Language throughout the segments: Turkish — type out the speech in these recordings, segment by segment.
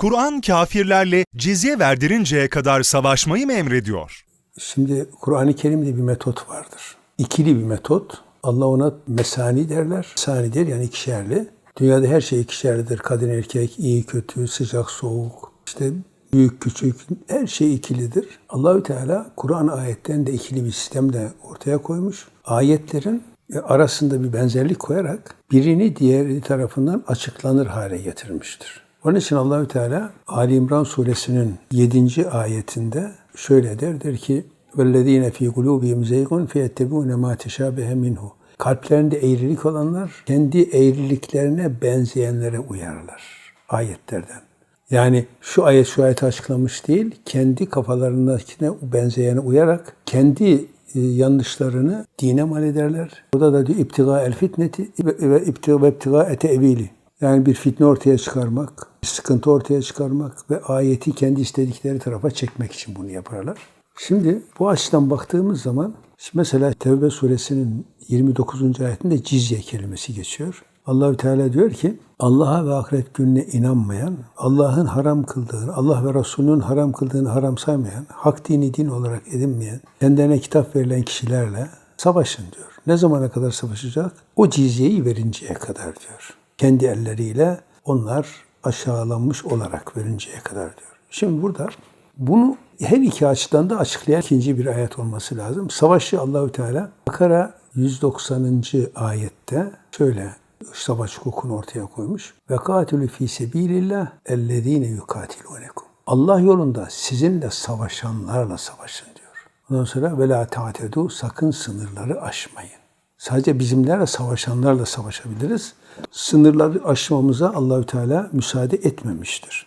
Kur'an kafirlerle cizye verdirinceye kadar savaşmayı mı emrediyor? Şimdi Kur'an-ı Kerim'de bir metot vardır. İkili bir metot. Allah ona mesani derler. Mesani der yani ikişerli. Dünyada her şey ikişerlidir. Kadın erkek, iyi kötü, sıcak soğuk, işte büyük küçük her şey ikilidir. Allahü Teala Kur'an ayetten de ikili bir sistem de ortaya koymuş. Ayetlerin arasında bir benzerlik koyarak birini diğeri tarafından açıklanır hale getirmiştir. Onun için Allahü Teala Ali İmran suresinin 7. ayetinde şöyle der der ki وَالَّذ۪ينَ ف۪ي قُلُوبِهِمْ زَيْغٌ فَيَتَّبُونَ مَا تَشَابَهَ مِنْهُ Kalplerinde eğrilik olanlar kendi eğriliklerine benzeyenlere uyarlar ayetlerden. Yani şu ayet şu ayeti açıklamış değil, kendi kafalarındakine benzeyene uyarak kendi e, yanlışlarını dine mal ederler. Burada da diyor iptiga el fitneti ve iptiga ve iptiga ete evili. Yani bir fitne ortaya çıkarmak, sıkıntı ortaya çıkarmak ve ayeti kendi istedikleri tarafa çekmek için bunu yaparlar. Şimdi bu açıdan baktığımız zaman mesela Tevbe suresinin 29. ayetinde cizye kelimesi geçiyor. Allahü Teala diyor ki Allah'a ve ahiret gününe inanmayan, Allah'ın haram kıldığını, Allah ve Resulünün haram kıldığını haram saymayan, hak dini din olarak edinmeyen, kendilerine kitap verilen kişilerle savaşın diyor. Ne zamana kadar savaşacak? O cizyeyi verinceye kadar diyor. Kendi elleriyle onlar aşağılanmış olarak verinceye kadar diyor. Şimdi burada bunu her iki açıdan da açıklayan ikinci bir ayet olması lazım. Savaşı Allahü Teala Bakara 190. ayette şöyle savaş hukukunu ortaya koymuş. Ve katilü fi sebilillah ellezine yukatilunekum. Allah yolunda sizinle savaşanlarla savaşın diyor. Ondan sonra ve la ta'tedu sakın sınırları aşmayın. Sadece bizimlerle savaşanlarla savaşabiliriz. Sınırları aşmamıza Allahü Teala müsaade etmemiştir.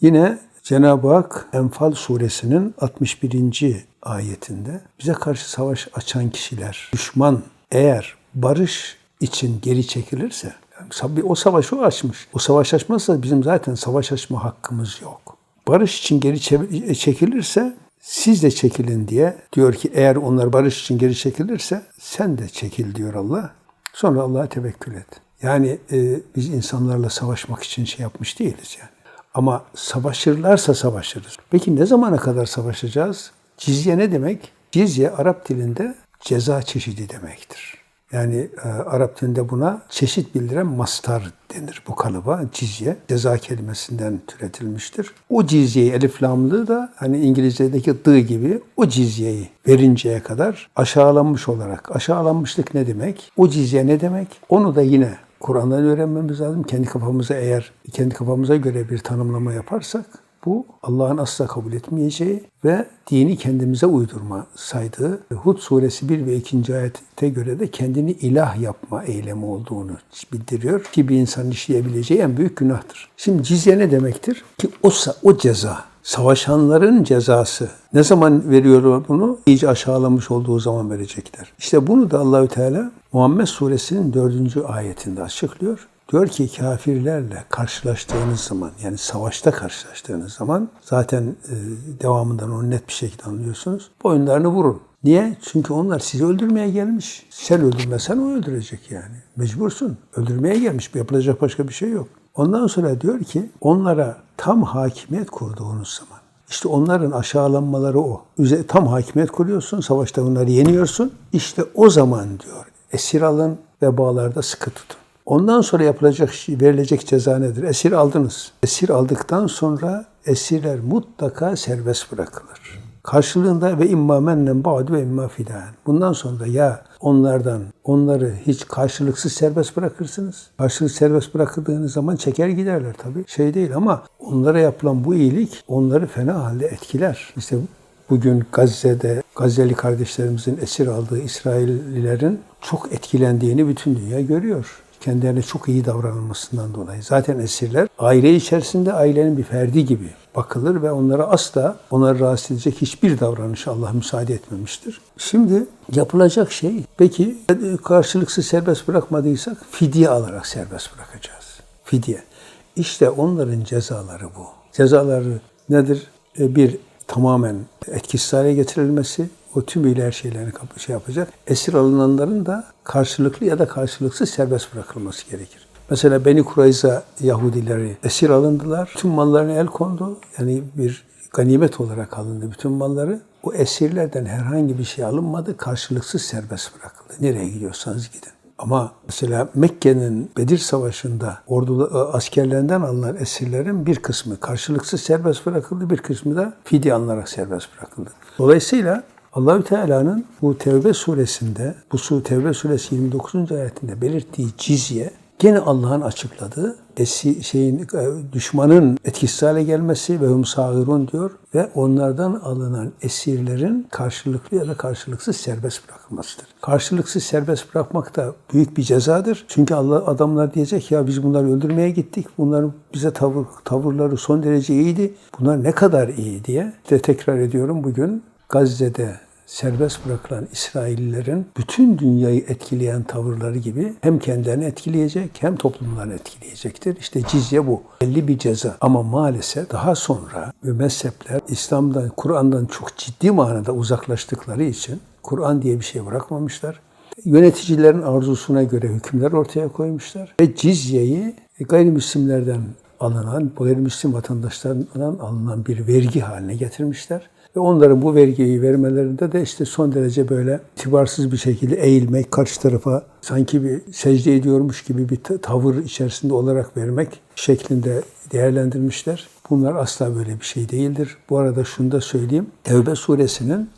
Yine Cenab-ı Hak Enfal suresinin 61. ayetinde bize karşı savaş açan kişiler, düşman eğer barış için geri çekilirse, yani o savaşı o açmış. O savaş açmazsa bizim zaten savaş açma hakkımız yok. Barış için geri çekilirse siz de çekilin diye diyor ki eğer onlar barış için geri çekilirse sen de çekil diyor Allah. Sonra Allah'a tevekkül et. Yani e, biz insanlarla savaşmak için şey yapmış değiliz yani. Ama savaşırlarsa savaşırız. Peki ne zamana kadar savaşacağız? Cizye ne demek? Cizye Arap dilinde ceza çeşidi demektir. Yani e, Arap dilinde buna çeşit bildiren mastar denir bu kalıba. Cizye ceza kelimesinden türetilmiştir. O cizyeyi elif lamlı da hani İngilizce'deki dı gibi o cizyeyi verinceye kadar aşağılanmış olarak. Aşağılanmışlık ne demek? O cizye ne demek? Onu da yine Kur'an'dan öğrenmemiz lazım. Kendi kafamıza eğer kendi kafamıza göre bir tanımlama yaparsak bu Allah'ın asla kabul etmeyeceği ve dini kendimize uydurma saydığı Hud suresi 1 ve 2. ayete göre de kendini ilah yapma eylemi olduğunu bildiriyor ki bir insanın işleyebileceği en büyük günahtır. Şimdi cizye ne demektir? Ki o, o ceza, savaşanların cezası. Ne zaman veriyor bunu? İyice aşağılamış olduğu zaman verecekler. İşte bunu da Allahü Teala Muhammed suresinin dördüncü ayetinde açıklıyor. Diyor ki kafirlerle karşılaştığınız zaman yani savaşta karşılaştığınız zaman zaten e, devamından onu net bir şekilde anlıyorsunuz. Boyunlarını vurun. Niye? Çünkü onlar sizi öldürmeye gelmiş. Sen öldürmesen o öldürecek yani. Mecbursun. Öldürmeye gelmiş. Yapılacak başka bir şey yok. Ondan sonra diyor ki onlara tam hakimiyet kurduğunuz zaman işte onların aşağılanmaları o. Tam hakimiyet kuruyorsun, savaşta onları yeniyorsun. İşte o zaman diyor esir alın ve bağlarda sıkı tutun. Ondan sonra yapılacak verilecek ceza nedir? Esir aldınız. Esir aldıktan sonra esirler mutlaka serbest bırakılır. Karşılığında ve imma mennen ba'du ve imma fidan. Bundan sonra ya onlardan onları hiç karşılıksız serbest bırakırsınız. Karşılıksız serbest bırakıldığınız zaman çeker giderler tabii. Şey değil ama onlara yapılan bu iyilik onları fena halde etkiler. İşte bugün Gazze'de Gazze'li kardeşlerimizin esir aldığı İsraillilerin çok etkilendiğini bütün dünya görüyor kendilerine çok iyi davranılmasından dolayı. Zaten esirler aile içerisinde ailenin bir ferdi gibi bakılır ve onlara asla onları rahatsız edecek hiçbir davranış Allah müsaade etmemiştir. Şimdi yapılacak şey peki karşılıksız serbest bırakmadıysak fidye alarak serbest bırakacağız. Fidye. İşte onların cezaları bu. Cezaları nedir? E, bir tamamen etkisiz hale getirilmesi, o tümüyle her şeylerini şey yapacak. Esir alınanların da karşılıklı ya da karşılıksız serbest bırakılması gerekir. Mesela Beni Kurayza Yahudileri esir alındılar. Tüm mallarına el kondu. Yani bir ganimet olarak alındı bütün malları. O esirlerden herhangi bir şey alınmadı. Karşılıksız serbest bırakıldı. Nereye gidiyorsanız gidin. Ama mesela Mekke'nin Bedir Savaşı'nda ordu askerlerinden alınan esirlerin bir kısmı karşılıksız serbest bırakıldı, bir kısmı da fidye alınarak serbest bırakıldı. Dolayısıyla Allahü Teala'nın bu Tevbe suresinde, bu su Tevbe suresi 29. ayetinde belirttiği cizye gene Allah'ın açıkladığı esi, şeyin e, düşmanın etkisiz hale gelmesi ve hum diyor ve onlardan alınan esirlerin karşılıklı ya da karşılıksız serbest bırakılmasıdır. Karşılıksız serbest bırakmak da büyük bir cezadır. Çünkü Allah adamlar diyecek ya biz bunları öldürmeye gittik. Bunların bize tavır tavırları son derece iyiydi. Bunlar ne kadar iyi diye. De tekrar ediyorum bugün Gazze'de serbest bırakılan İsraillilerin bütün dünyayı etkileyen tavırları gibi hem kendilerini etkileyecek hem toplumlarını etkileyecektir. İşte cizye bu. Belli bir ceza. Ama maalesef daha sonra mezhepler İslam'dan, Kur'an'dan çok ciddi manada uzaklaştıkları için Kur'an diye bir şey bırakmamışlar. Yöneticilerin arzusuna göre hükümler ortaya koymuşlar. Ve cizyeyi gayrimüslimlerden alınan, gayrimüslim vatandaşlarından alınan bir vergi haline getirmişler. Ve onların bu vergiyi vermelerinde de işte son derece böyle itibarsız bir şekilde eğilmek, karşı tarafa sanki bir secde ediyormuş gibi bir tavır içerisinde olarak vermek şeklinde değerlendirmişler. Bunlar asla böyle bir şey değildir. Bu arada şunu da söyleyeyim. Tevbe suresinin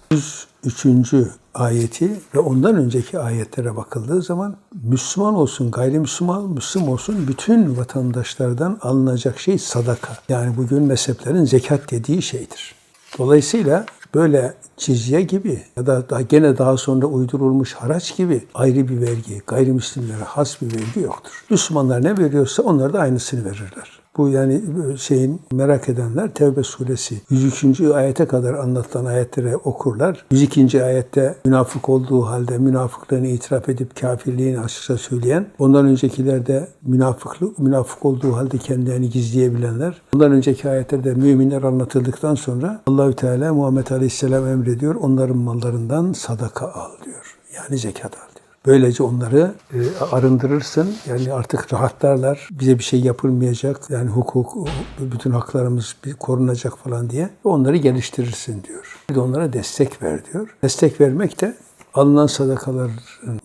103. ayeti ve ondan önceki ayetlere bakıldığı zaman Müslüman olsun, gayrimüslim Müslüm olsun bütün vatandaşlardan alınacak şey sadaka. Yani bugün mezheplerin zekat dediği şeydir. Dolayısıyla böyle cizye gibi ya da daha gene daha sonra uydurulmuş haraç gibi ayrı bir vergi, gayrimüslimlere has bir vergi yoktur. Müslümanlar ne veriyorsa onlar da aynısını verirler. Bu yani şeyin merak edenler Tevbe suresi 103. ayete kadar anlatılan ayetleri okurlar. 102. ayette münafık olduğu halde münafıklığını itiraf edip kafirliğini açıkça söyleyen, ondan öncekilerde münafıklık münafık olduğu halde kendilerini gizleyebilenler. Ondan önceki ayetlerde müminler anlatıldıktan sonra Allahü Teala Muhammed Aleyhisselam emrediyor. Onların mallarından sadaka al diyor. Yani zekat al. Böylece onları e, arındırırsın. Yani artık rahatlarlar. Bize bir şey yapılmayacak. Yani hukuk, bütün haklarımız korunacak falan diye. Onları geliştirirsin diyor. Bir de onlara destek ver diyor. Destek vermek de alınan sadakaların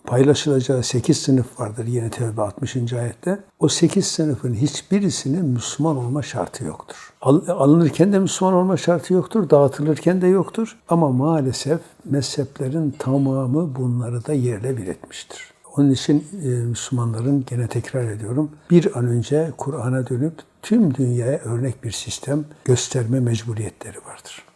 paylaşılacağı 8 sınıf vardır yine Tevbe 60. ayette. O 8 sınıfın hiçbirisinin Müslüman olma şartı yoktur. Alınırken de Müslüman olma şartı yoktur, dağıtılırken de yoktur. Ama maalesef mezheplerin tamamı bunları da yerle bir etmiştir. Onun için e, Müslümanların gene tekrar ediyorum bir an önce Kur'an'a dönüp tüm dünyaya örnek bir sistem gösterme mecburiyetleri vardır.